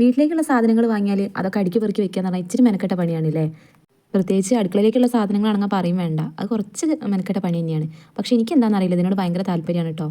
വീട്ടിലേക്കുള്ള സാധനങ്ങൾ വാങ്ങിയാൽ അതൊക്കെ അടുക്കി പെറുക്കി വെക്കുക എന്ന് പറഞ്ഞാൽ ഇച്ചിരി മെനക്കെട്ട പണിയാണല്ലേ? പ്രത്യേകിച്ച് അടുക്കളയിലേക്കുള്ള സാധനങ്ങളാണെങ്കിൽ പറയും വേണ്ട. അത് കുറച്ച് മെനക്കെട്ട പണി തന്നെയാണ്. പക്ഷെ എനിക്ക് എന്താണെന്ന് അറിയില്ല ഇതിനോട് ഭയങ്കര താല്പര്യമാണ് കേട്ടോ.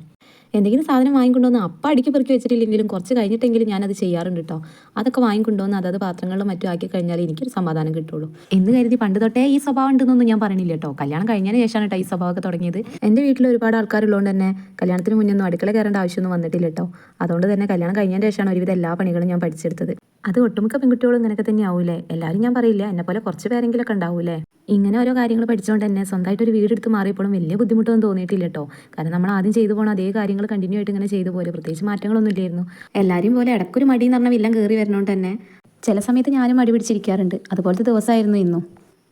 എന്തെങ്കിലും സാധനം വാങ്ങിക്കൊണ്ടുവന്ന് അപ്പ അടിക്ക് പെറുക്കി വെച്ചിട്ടില്ലെങ്കിലും കുറച്ച് കഴിഞ്ഞിട്ടെങ്കിലും ഞാനത് ചെയ്യാറുണ്ട് കേട്ടോ അതൊക്കെ വാങ്ങിക്കൊണ്ടുവന്ന് അതത് പാത്രങ്ങളിലും മറ്റും ആക്കി കഴിഞ്ഞാൽ എനിക്കൊരു സമാധാനം കിട്ടുള്ളൂ. എന്ന് കരുതി പണ്ട് തൊട്ടേ ഈ സ്വഭാവം ഉണ്ടെന്നൊന്നും ഞാൻ പറഞ്ഞില്ല കേട്ടോ കല്യാണം കഴിഞ്ഞതിന് ശേഷമാണ് കേട്ടോ ഈ സ്വഭാവമൊക്കെ തുടങ്ങിയത്. എന്റെ വീട്ടിൽ ഒരുപാട് ആൾക്കാരുള്ളതുകൊണ്ട് തന്നെ കല്യാണത്തിന് മുന്നേ ഒന്നും അടുക്കള കയറേണ്ട ആവശ്യമൊന്നും വന്നിട്ടില്ല കേട്ടോ അതുകൊണ്ട് തന്നെ കല്യാണം കഴിഞ്ഞതിന് ശേഷമാണ് ഒരുവിധം എല്ലാ പണികളും ഞാൻ പഠിച്ചെടുത്തത്. അത് ഒട്ടുമിക്ക പെൺകുട്ടികളും ഇങ്ങനെയൊക്കെ തന്നെ ആവൂലേ എല്ലാവരും ഞാൻ പറയില്ല? എന്നെ പോലെ കുറച്ച് പേരെങ്കിലൊക്കെ ഉണ്ടാവൂലേ ഇങ്ങനെ ഓരോ കാര്യങ്ങൾ പഠിച്ചുകൊണ്ട് തന്നെ സ്വന്തമായിട്ട് ഒരു വീടെടുത്ത് മാറിയപ്പോഴും വലിയ ബുദ്ധിമുട്ടൊന്നും തോന്നിയിട്ടില്ല കേട്ടോ കാരണം നമ്മൾ ആദ്യം ചെയ്തു പോകണം അതേ കാര്യങ്ങൾ കണ്ടിന്യൂ ആയിട്ട് ഇങ്ങനെ ചെയ്തു പോലെ പ്രത്യേകിച്ച് മാറ്റങ്ങളൊന്നും ഇല്ലായിരുന്നു. എല്ലാവരും പോലെ ഇടക്കൊരു മടി എന്ന് പറഞ്ഞാൽ വില്ലം കയറി വരണോണ്ട് തന്നെ. ചില സമയത്ത് ഞാനും മടി പിടിച്ചിരിക്കാറുണ്ട്. അതുപോലത്തെ ദിവസമായിരുന്നു ഇന്നും.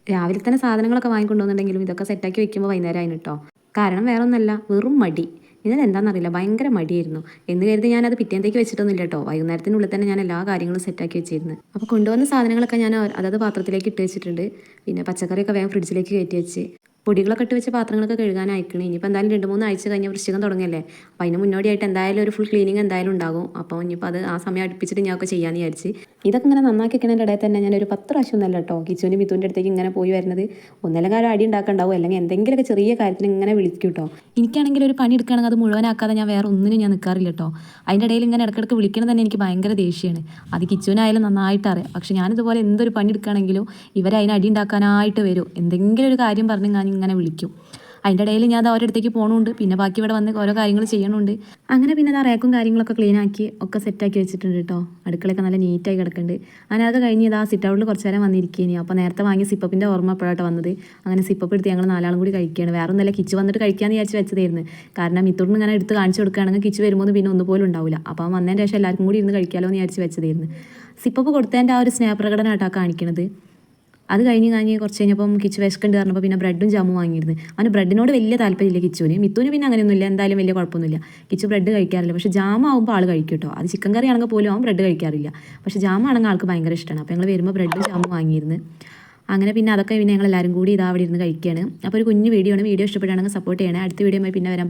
രാവിലെ തന്നെ സാധനങ്ങളൊക്കെ വാങ്ങിക്കൊണ്ടുവന്നുണ്ടെങ്കിലും ഇതൊക്കെ സെറ്റാക്കി വെക്കുമ്പോൾ വൈകുന്നേരം ആയിരുന്നു കേട്ടോ കാരണം വേറെ ഒന്നല്ല വെറും മടി. ഇതിന് എന്താണെന്നറിയില്ല ഭയങ്കര മടിയായിരുന്നു. എന്ന് കരുതി ഞാനത് പിറ്റേന്തേക്ക് വെച്ചിട്ടൊന്നുമില്ല കേട്ടോ. വൈകുന്നേരത്തിനുള്ളിൽ തന്നെ ഞാൻ എല്ലാ കാര്യങ്ങളും സെറ്റാക്കി വെച്ചിരുന്നു. അപ്പോൾ കൊണ്ടുവന്ന സാധനങ്ങളൊക്കെ ഞാൻ അതത് പാത്രത്തിലേക്ക് ഇട്ട് വെച്ചിട്ടുണ്ട്. പിന്നെ പച്ചക്കറിയൊക്കെ വേഗം ഫ്രിഡ്ജിലേക്ക് കയറ്റി വെച്ച്. പൊടികളൊക്കെ ഇട്ട് വെച്ച പാത്രങ്ങളൊക്കെ കഴുകാൻ അയക്കണേ ഇനിയിപ്പോൾ എന്തായാലും രണ്ട് മൂന്ന് ആഴ്ച കഴിഞ്ഞാൽ വൃശ്ചികം തുടങ്ങിയല്ലേ അപ്പോൾ അതിന് മുന്നോടിയായിട്ട് എന്തായാലും ഒരു ഫുൾ ക്ലീനിങ് എന്തായാലും ഉണ്ടാകും. അപ്പോൾ ഇനിയിപ്പോൾ അത് ആ സമയം അടുപ്പിച്ചിട്ട് ഞാനൊക്കെ ചെയ്യാമെന്ന് വിചാരിച്ച്. ഇതൊക്കെ ഇങ്ങനെ നന്നാക്കി വെക്കുന്നതിന്റെ ഇടയിൽ തന്നെ ഞാൻ ഒരു പത്ത് പ്രാവശ്യം ഒന്നല്ല കേട്ടോ കിച്ചുവിന്റെ മിത്തുവിന്റെ അടുത്തേക്ക് ഇങ്ങനെ പോയി വരുന്നത്. ഒന്നല്ലേ കാലം അടി ഉണ്ടാക്കണ്ടാവും. അല്ലെങ്കിൽ എന്തെങ്കിലുമൊക്കെ ചെറിയ കാര്യത്തിന് ഇങ്ങനെ വിളിക്കും കേട്ടോ എനിക്കാണെങ്കിൽ ഒരു പണി എടുക്കുകയാണെങ്കിൽ അത് മുഴുവനാക്കാതെ ഞാൻ വേറെ ഒന്നിനും ഞാൻ നിൽക്കാറില്ല കേട്ടോ അതിന്റെ ഇടയിൽ ഇങ്ങനെ ഇടയ്ക്കിടയ്ക്ക് വിളിക്കണം തന്നെ എനിക്ക് ഭയങ്കര ദേഷ്യമാണ് അത് കിച്ചുവിനായാലും നന്നായിട്ട് അറിയാം. പക്ഷെ ഞാനിതുപോലെ എന്തൊരു പണി എടുക്കുകയാണെങ്കിലും ഇവരതിന് അടി ഉണ്ടാക്കാനായിട്ട് വരും. എന്തെങ്കിലും ഒരു കാര്യം പറഞ്ഞു ഞാൻ ഇങ്ങനെ വിളിക്കും. അതിന്റെ ഇടയിൽ ഞാൻ അത് അവരടുത്തേക്ക് പോകണമുണ്ട് പിന്നെ ബാക്കി ഇവിടെ വന്ന് ഓരോ കാര്യങ്ങൾ ചെയ്യണുണ്ട് അങ്ങനെ പിന്നെ അത് റേക്കും കാര്യങ്ങളൊക്കെ ക്ലീൻ ആക്കി ഒക്കെ സെറ്റാക്കി വെച്ചിട്ടുണ്ട് കേട്ടോ അടുക്കളയൊക്കെ നല്ല നീറ്റായി കിടക്കുന്നുണ്ട് അങ്ങനെ അത് കഴിഞ്ഞ് ഇതാ സിറ്റ് ഔട്ടിൽ കുറച്ച് നേരം വന്നിരിക്കുകയാണ് അപ്പോൾ നേരത്തെ വാങ്ങിയ സിപ്പപ്പിന്റെ ഓർമ്മ എപ്പോഴാട്ടോ വന്നത്. അങ്ങനെ സിപ്പപ്പ് എടുത്ത് ഞങ്ങൾ നാലാളും കൂടി കഴിക്കുകയാണ് വേറെ ഒന്നല്ല കിച്ച് വന്നിട്ട് കഴിക്കാമെന്ന് വിചാരിച്ച് വെച്ചതായിരുന്നു. കാരണം ഇത്തോടുന്ന് ഇങ്ങനെ എടുത്ത് കാണിച്ചു കൊടുക്കുകയാണെങ്കിൽ കിച്ച് വരുമ്പോൾ പിന്നെ ഒന്നുപോലും ഉണ്ടാവില്ല അപ്പോൾ വന്നതിന് ശേഷം എല്ലാവർക്കും കൂടി ഇരുന്ന് കഴിക്കാമല്ലോ എന്ന് വിചാരിച്ച് വെച്ചതായിരുന്നു. സിപ്പപ്പ് കൊടുത്തതിന്റെ ആ ഒരു സ്നേഹപ്രകടനമായിട്ടാണ് കാണിക്കണത്. അത് കഴിഞ്ഞ് ഞാൻ കുറച്ച് കഴിഞ്ഞപ്പം കിച്ചു വിശക്കുണ്ട് പറഞ്ഞപ്പോൾ പിന്നെ ബ്രെഡും ജാമും വാങ്ങിയിരുന്നു. അവന് ബ്രെഡിനോട് വലിയ താല്പര്യമില്ല കിച്ചുവിന്. മിത്തുവിന് പിന്നെ അങ്ങനെയൊന്നുമില്ല. എന്തായാലും വലിയ കുഴപ്പമൊന്നുമില്ല. കിച്ചു ബ്രെഡ് കഴിക്കാറില്ല. പക്ഷേ ജാം ആകുമ്പോൾ ആൾ കഴിക്കും കേട്ടോ. അത് ചിക്കൻ കറി ആണെങ്കിൽ പോലും അവൻ ബ്രെഡ് കഴിക്കാറില്ല. പക്ഷേ ജാം ആണെങ്കിൽ ആൾക്ക് ഭയങ്കര ഇഷ്ടമാണ്. അപ്പോൾ ഞങ്ങൾ വരുമ്പോൾ ബ്രെഡും ജാമും വാങ്ങിയിരുന്നു. അങ്ങനെ പിന്നെ അതൊക്കെ പിന്നെ ഞങ്ങൾ എല്ലാവരും കൂടി ഇതാ അവിടെ ഇരുന്ന് കഴിക്കുകയാണ്. അപ്പോൾ ഒരു കുഞ്ഞു വീഡിയോ ആണ്. വീഡിയോ ഇഷ്ടപ്പെടുകയാണെങ്കിൽ സപ്പോർട്ട് ചെയ്യണേ. അടുത്ത വീഡിയോ പിന്നെ വരാം.